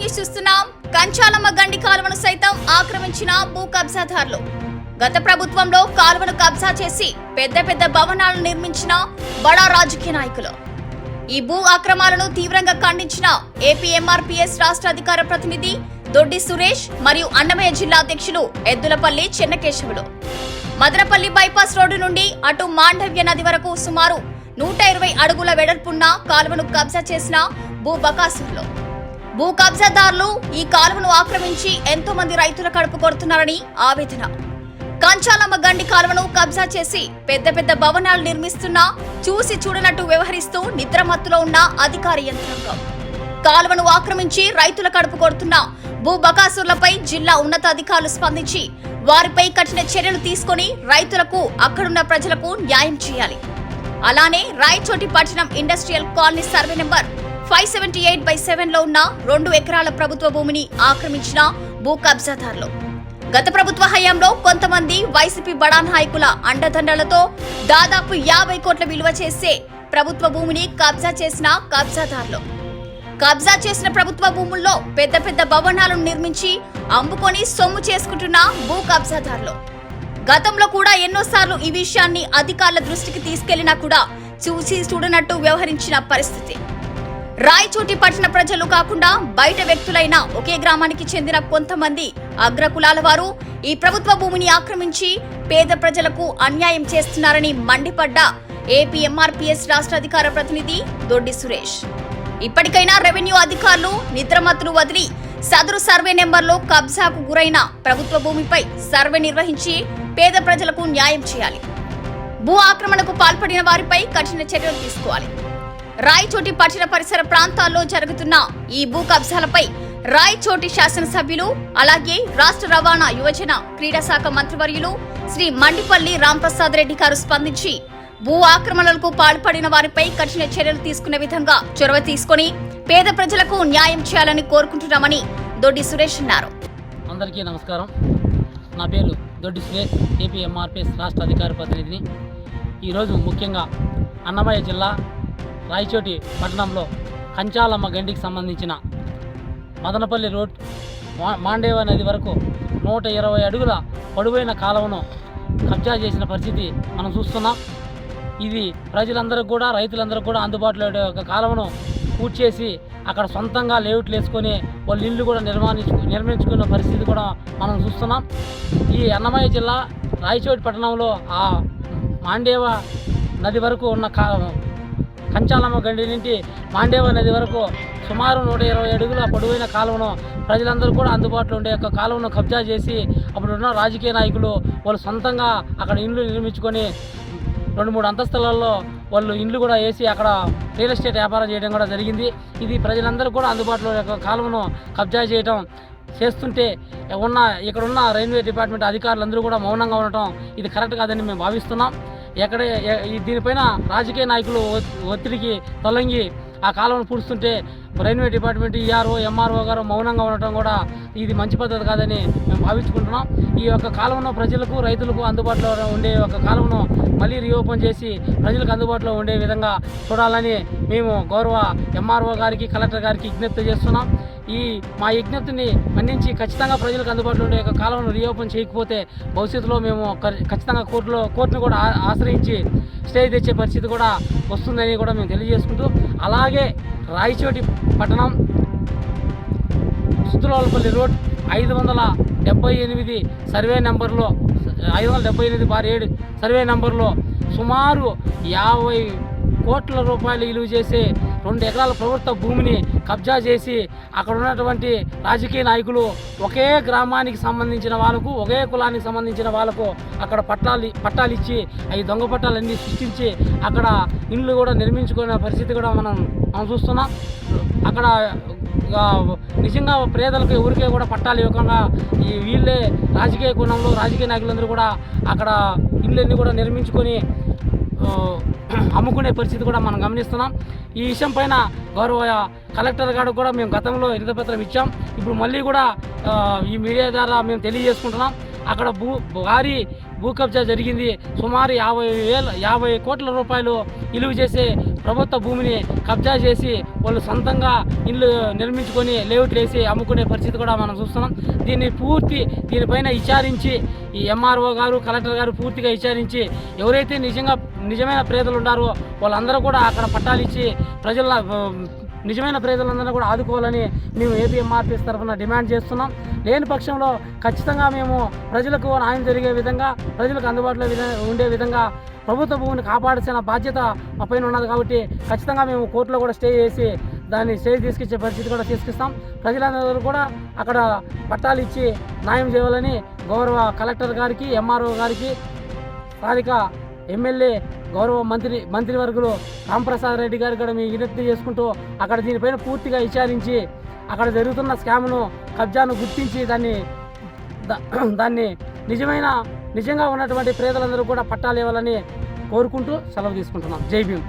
News చూస్తున్నాం. కంచాలమ్మ గండి కాలువను సైతం ఆక్రమించిన భూ కబ్జాదారులు. గత ప్రభుత్వంలో కాలువను కబ్జా చేసి పెద్ద పెద్ద భవనాలను నిర్మించిన బడా రాజకీయ నాయకులు. ఈ భూ అక్రమాలను తీవ్రంగా ఖండించిన ఏపీఎంఆర్పీఎస్ రాష్ట్ర అధికార ప్రతినిధి దొడ్డి సురేష్ మరియు అన్నమయ్య జిల్లా అధ్యక్షులు ఎద్దులపల్లి చెన్నకేశవులు. మదనపల్లి బైపాస్ రోడ్డు నుండి అటు మాండవ్య నది వరకు సుమారు నూట ఇరవై అడుగుల వెడల్పున్న కాలువను కబ్జా చేసిన భూ బకాసులు భూ కబ్జాదారులు ఈ కాలువను ఆక్రమించి ఎంతో మంది రైతుల కడుపు కొడుతున్నారని ఆవేదన. కంచాలమ్మ గండి కాలువను కబ్జా చేసి పెద్ద పెద్ద భవనాలు నిర్మిస్తున్నా చూసి చూడనట్టు వ్యవహరిస్తూ నిద్రమత్తులో ఉన్న అధికార యంత్రాంగం. కాలువను ఆక్రమించి రైతుల కడుపు కొడుతున్న భూ బకాసులపై జిల్లా ఉన్నతాధికారులు స్పందించి వారిపై కఠిన చర్యలు తీసుకొని రైతులకు అక్కడున్న ప్రజలకు న్యాయం చేయాలి. అలానే రాయచోటి పట్టణం industrial colony survey number five seventy eight by సెవెన్లో ఉన్న రెండు ఎకరాల ప్రభుత్వ భూమిని ఆక్రమించిన భూ కబ్జాదారులు. గత ప్రభుత్వ హయాంలో కొంతమంది వైసీపీ బడా నాయకుల అండదండలతో దాదాపు యాభై కోట్ల విలువ చేసే ప్రభుత్వ భూమిని కబ్జా చేసిన కబ్జాదారులు. కబ్జా చేసిన ప్రభుత్వ భూముల్లో పెద్ద పెద్ద భవనాలను నిర్మించి అమ్ముకొని సొమ్ము చేసుకుంటున్న భూ కబ్జాదారులు. గతంలో కూడా ఎన్నోసార్లు ఈ విషయాన్ని అధికారుల దృష్టికి తీసుకెళ్ళినా కూడా చూసి చూడనట్టు వ్యవహరించిన పరిస్థితి. రాయచోటి పట్టణ ప్రజలు కాకుండా బయట వ్యక్తులైన ఒకే గ్రామానికి చెందిన కొంతమంది అగ్రకులాల వారు ఈ ప్రభుత్వ భూమిని ఆక్రమించి పేద ప్రజలకు అన్యాయం చేస్తున్నారని మండిపడ్డ ఏపీ ఎంఆర్పీఎస్ రాష్ట్ర అధికార ప్రతినిధి దొడ్డి సురేష్. ఇప్పటికైనా రెవెన్యూ అధికారులు నిద్రమత్తులు వదిలి సదరు సర్వే నెంబర్లో కబ్జాకు గురైన ప్రభుత్వ భూమిపై సర్వే నిర్వహించి పేద ప్రజలకు న్యాయం చేయాలి. భూ ఆక్రమణకు పాల్పడిన వారిపై కఠిన చర్యలు తీసుకోవాలి. రాయచోటి పట్టణ పరిసర ప్రాంతాల్లో జరుగుతున్న ఈ భూ కబ్జాలపై రాయచోటి శాసనసభ్యులు అలాగే రాష్ట్ర రవాణా యువజన క్రీడా శాఖ మంత్రివర్యులు శ్రీ మండిపల్లి రాంప్రసాద్ రెడ్డి గారు స్పందించి భూ ఆక్రమణలకు పాల్పడిన వారిపై కఠిన చర్యలు తీసుకునే విధంగా చొరవ తీసుకొని పేద ప్రజలకు న్యాయం చేయాలని కోరుకుంటున్నామని దొడ్డి సురేష్ అన్నారు. అందరికీ నమస్కారం. నా పేరు దొడ్డి సురేష్ ఏపీఎంఆర్పిఎస్ రాష్ట్ర అధికార ప్రతినిధిని. ఈరోజు ముఖ్యంగా అన్నమయ్య జిల్లా రాయచోటి పట్టణంలో కంచాలమ్మ గండికి సంబంధించిన మదనపల్లి రోడ్ మాండేవ నది వరకు నూట ఇరవై అడుగుల పొడవైన కాలువను కబ్జా చేసిన పరిస్థితి మనం చూస్తున్నాం. ఇది ప్రజలందరికీ కూడా రైతులందరికీ కూడా అందుబాటులో ఉండే ఒక కాలువను పూర్తి చేసి అక్కడ సొంతంగా లేఅవుట్లు వేసుకొని వాళ్ళ ఇల్లు కూడా నిర్మాణించు నిర్మించుకున్న పరిస్థితి కూడా మనం చూస్తున్నాం. ఈ అన్నమయ్య జిల్లా రాయచోటి పట్టణంలో ఆ మాండేవ నది వరకు ఉన్న కా కంచాలమ్మ గండి నుండి మాండేవ నది వరకు సుమారు నూట ఇరవై అడుగుల పొడవైన కాలువను ప్రజలందరూ కూడా అందుబాటులో ఉండే యొక్క కాలువను కబ్జా చేసి అప్పుడున్న రాజకీయ నాయకులు వాళ్ళు సొంతంగా అక్కడ ఇండ్లు నిర్మించుకొని రెండు మూడు అంతస్తులలో వాళ్ళు ఇండ్లు కూడా వేసి అక్కడ రియల్ ఎస్టేట్ వ్యాపారం చేయడం కూడా జరిగింది. ఇది ప్రజలందరూ కూడా అందుబాటులో యొక్క కాలువను కబ్జా చేయడం చేస్తుంటే ఉన్న ఇక్కడ ఉన్న రైల్వే డిపార్ట్మెంట్ అధికారులందరూ కూడా మౌనంగా ఉండటం ఇది కరెక్ట్ కాదని మేము భావిస్తున్నాం. ఎక్కడ దీనిపైన రాజకీయ నాయకులు ఒత్తిడికి తొలగి ఆ కాలువను పూడుస్తుంటే రైల్వే డిపార్ట్మెంట్ ఈఆర్ఓ ఎంఆర్ఓ గారు మౌనంగా ఉండటం కూడా ఇది మంచి పద్ధతి కాదని మేము భావించుకుంటున్నాం. ఈ యొక్క కాలువను ప్రజలకు రైతులకు అందుబాటులో ఉండే ఒక కాలువను మళ్ళీ రీఓపెన్ చేసి ప్రజలకు అందుబాటులో ఉండే విధంగా చూడాలని మేము గౌరవ ఎంఆర్ఓ గారికి కలెక్టర్ గారికి విజ్ఞప్తి చేస్తున్నాం. ఈ మా విజ్ఞప్తిని మన్నించి ఖచ్చితంగా ప్రజలకు అందుబాటులో ఉండే ఒక కాలంలో రీఓపెన్ చేయకపోతే భవిష్యత్తులో మేము ఖచ్చితంగా కోర్టులో కోర్టును కూడా ఆశ్రయించి స్టే తెచ్చే పరిస్థితి కూడా వస్తుందని కూడా మేము తెలియజేసుకుంటూ అలాగే రాయచోటి పట్టణం సుతులపల్లి రోడ్ ఐదు వందల డెబ్బై ఎనిమిది సర్వే నెంబర్లో ఐదు వందల డెబ్బై ఎనిమిది బార్ ఏడు సర్వే నెంబర్లో సుమారు యాభై కోట్ల రూపాయలు విలువ చేసే రెండు ఎకరాల ప్రభుత్వ భూమిని కబ్జా చేసి అక్కడ ఉన్నటువంటి రాజకీయ నాయకులు ఒకే గ్రామానికి సంబంధించిన వాళ్ళకు ఒకే కులానికి సంబంధించిన వాళ్ళకు అక్కడ పట్టాలు పట్టాలు ఇచ్చి అవి దొంగ పట్టాలన్నీ సృష్టించి అక్కడ ఇండ్లు కూడా నిర్మించుకునే పరిస్థితి కూడా మనం మనం చూస్తున్నాం. అక్కడ నిజంగా పేదలకు ఎవరికే కూడా పట్టాలు ఇవ్వకుండా ఈ వీళ్ళే రాజకీయ కోణంలో రాజకీయ నాయకులందరూ కూడా అక్కడ ఇళ్ళన్నీ కూడా నిర్మించుకొని అమ్ముకునే పరిస్థితి కూడా మనం గమనిస్తున్నాం. ఈ విషయం పైన గౌరవ కలెక్టర్ గారు కూడా మేము గతంలో పత్రం ఇచ్చాం. ఇప్పుడు మళ్ళీ కూడా ఈ మీడియా ద్వారా మేము తెలియజేసుకుంటున్నాం. అక్కడ భూ భారీ భూ కబ్జా జరిగింది. సుమారు యాభై వేల యాభై కోట్ల రూపాయలు విలువ చేసే ప్రభుత్వ భూమిని కబ్జా చేసి వాళ్ళు సొంతంగా ఇల్లు నిర్మించుకొని లేఅవుట్లు వేసి అమ్ముకునే పరిస్థితి కూడా మనం చూస్తున్నాం. దీన్ని పూర్తి దీనిపైన విచారించి ఈ ఎంఆర్ఓ గారు కలెక్టర్ గారు పూర్తిగా విచారించి ఎవరైతే నిజంగా నిజమైన ప్రేదలు ఉన్నారో వాళ్ళందరూ కూడా అక్కడ పట్టాలు ఇచ్చి ప్రజల నిజమైన ప్రజలందరూ కూడా ఆదుకోవాలని మేము ఏపీఎంఆర్పీఎస్ తరఫున డిమాండ్ చేస్తున్నాం. లేని పక్షంలో ఖచ్చితంగా మేము ప్రజలకు న్యాయం జరిగే విధంగా ప్రజలకు అందుబాటులో ఉండే విధంగా ప్రభుత్వ భూమిని కాపాడాల్సిన బాధ్యత మా పైన ఉన్నది కాబట్టి ఖచ్చితంగా మేము కోర్టులో కూడా స్టే చేసి దాన్ని స్టే తీసుకొచ్చే పరిస్థితి కూడా తీసుకొస్తాం. ప్రజలందరూ కూడా అక్కడ పట్టాలు ఇచ్చి న్యాయం చేయాలని గౌరవ కలెక్టర్ గారికి ఎంఆర్ఓ గారికి స్థానిక ఎమ్మెల్యే గౌరవ మంత్రి మంత్రివర్గులు రాంప్రసాద్ రెడ్డి గారు కూడా మీ వినతి చేసుకుంటూ అక్కడ దీనిపైన పూర్తిగా విచారించి అక్కడ జరుగుతున్న స్కామ్ను కబ్జాను గుర్తించి దాన్ని దా- దాన్ని నిజమైన నిజంగా ఉన్నటువంటి పేదలందరూ కూడా పట్టాలు ఇవ్వాలని కోరుకుంటూ సెలవు తీసుకుంటున్నాం. జై భీమ్.